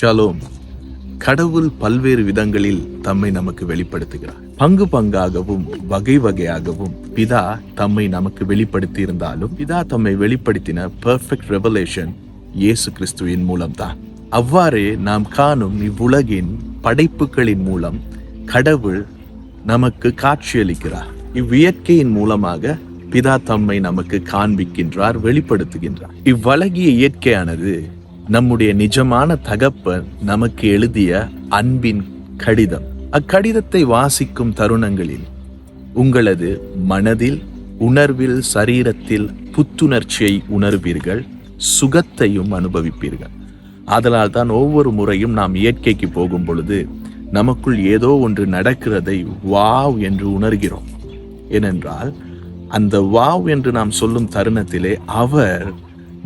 Shalom. கடவுள் பல்வேறு விதங்களில் தம்மை நமக்கு வெளிப்படுத்துகிறார். பங்கு பங்காகவும் வகை வகையாகவும் பிதா தம்மை நமக்கு வெளிப்படுத்தி இருந்தாலும் பிதா தம்மை வெளிப்படுத்தின பெர்ஃபெக்ட் ரெவலேஷன் இயேசு கிறிஸ்துவின் மூலம்தான். அவ்வாறே நாம் காணும் இவ்வுலகின் படைப்புகளின் மூலம் கடவுள் நமக்கு காட்சியளிக்கிறார். இவ்வியற்கையின் மூலமாக பிதா தம்மை நமக்கு காண்பிக்கின்றார் வெளிப்படுத்துகின்றார். இவ்வழகிய இயற்கையானது நம்முடைய நிஜமான தகப்பன் நமக்கு எழுதிய அன்பின் கடிதம். அக்கடிதத்தை வாசிக்கும் தருணங்களில் உங்களது மனதில் உணர்வில் சரீரத்தில் புத்துணர்ச்சியை உணர்வீர்கள் சுகத்தையும் அனுபவிப்பீர்கள். அதனால் தான் ஒவ்வொரு முறையும் நாம் இயற்கைக்கு போகும் பொழுது நமக்குள் ஏதோ ஒன்று நடக்கிறதை வாவ் என்று உணர்கிறோம். ஏனென்றால் அந்த வாவ் என்று நாம் சொல்லும் தருணத்திலே அவர்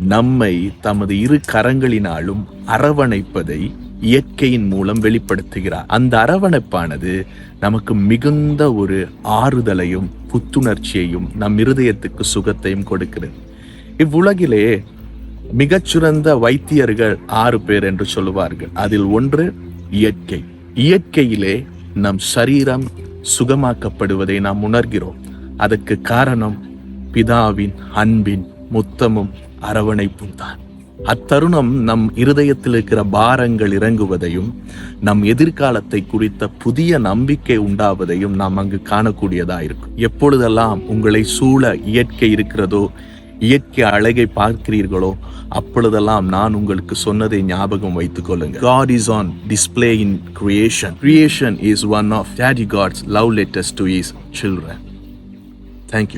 நம்மை தமது இரு கரங்களினாலும் அரவணைப்பதை இயற்கையின் மூலம் வெளிப்படுத்துகிறார். அந்த அரவணைப்பானது நமக்கு மிகுந்த ஒரு ஆறுதலையும் புத்துணர்ச்சியையும் நம் இருதயத்துக்கு சுகத்தையும் கொடுக்கிறது. இவ்வுலகிலே மிகச்சிறந்த வைத்தியர்கள் ஆறு பேர் என்று சொல்லுவார்கள். அதில் ஒன்று இயற்கை. இயற்கையிலே நம் சரீரம் சுகமாக்கப்படுவதை நாம் உணர்கிறோம். அதற்கு காரணம் பிதாவின் அன்பின் முத்தமும் அரவணைப்பும் தான் அத்தருணம் நம் இருதயத்தில் இருக்கிற பாரங்கள் இறங்குவதையும் நம் எதிர்காலத்தை குறித்த புதிய நம்பிக்கை உண்டாவதையும் நாம் அங்கு காணக்கூடியதா இருக்கும் எப்பொழுதெல்லாம் உங்களை சூழ இயற்கை இருக்கிறதோ இயற்கை அழகை பார்க்கிறீர்களோ அப்பொழுதெல்லாம் நான் உங்களுக்கு சொன்னதை ஞாபகம் வைத்துக் கொள்ளுங்க God is on display in creation creation is one of God's love letters letters is his children. Thank.